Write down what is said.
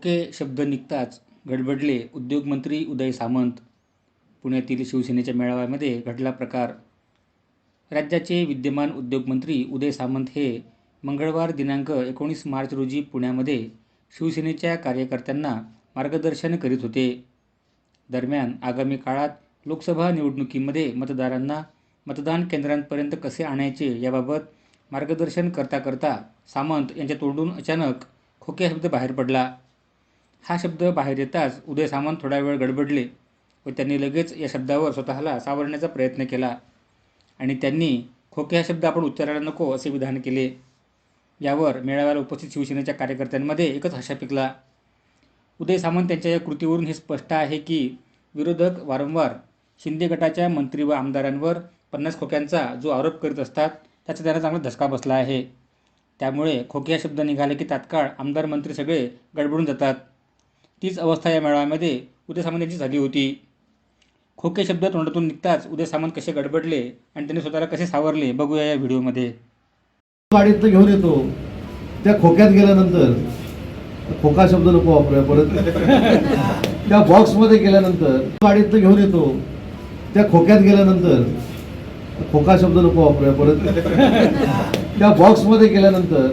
खोके शब्द निघताच गडबडले उद्योगमंत्री उदय सामंत. पुण्यातील शिवसेनेच्या मेळाव्यामध्ये घडला प्रकार. राज्याचे विद्यमान उद्योगमंत्री उदय सामंत हे मंगळवार दिनांक एकोणीस मार्च रोजी पुण्यामध्ये शिवसेनेच्या कार्यकर्त्यांना मार्गदर्शन करीत होते. दरम्यान आगामी काळात लोकसभा निवडणुकीमध्ये मतदारांना मतदान केंद्रांपर्यंत कसे आणायचे याबाबत मार्गदर्शन करता करता सामंत यांच्या तोंडून अचानक खोके शब्द बाहेर पडला. हा शब्द बाहेर येताच उदय सामंत थोडा वेळ गडबडले व त्यांनी लगेच या शब्दावर स्वतःला सावरण्याचा प्रयत्न केला. आणि त्यांनी खोके हा शब्द आपण उच्चारायला नको असे विधान केले. यावर मेळाव्याला उपस्थित शिवसेनेच्या कार्यकर्त्यांमध्ये एकच हशा पिकला. उदय सामंत त्यांच्या या कृतीवरून हे स्पष्ट आहे की विरोधक वारंवार शिंदे गटाच्या मंत्री व आमदारांवर पन्नास खोक्यांचा जो आरोप करीत असतात त्याचा त्यांना चांगला धसका बसला आहे. त्यामुळे खोके हा शब्द निघाले की तात्काळ आमदार मंत्री सगळे गडबडून जातात. तीच अवस्था या मेळाव्यामध्ये उदय सामंत यांची झाली होती. खोके शब्द तोंडातून निघताच उदय सामंत कसे गडबडले आणि त्यांनी स्वतःला कसे सावरले बघूया या व्हिडिओमध्ये. गाडीत घेऊन येतो. त्या खोक्यात गेल्यानंतर खोका शब्द नको वापरूया परत. त्या बॉक्समध्ये गेल्यानंतर गाडीत घेऊन येतो. त्या खोक्यात गेल्यानंतर खोका शब्द नको वापरूया परत. त्या बॉक्समध्ये गेल्यानंतर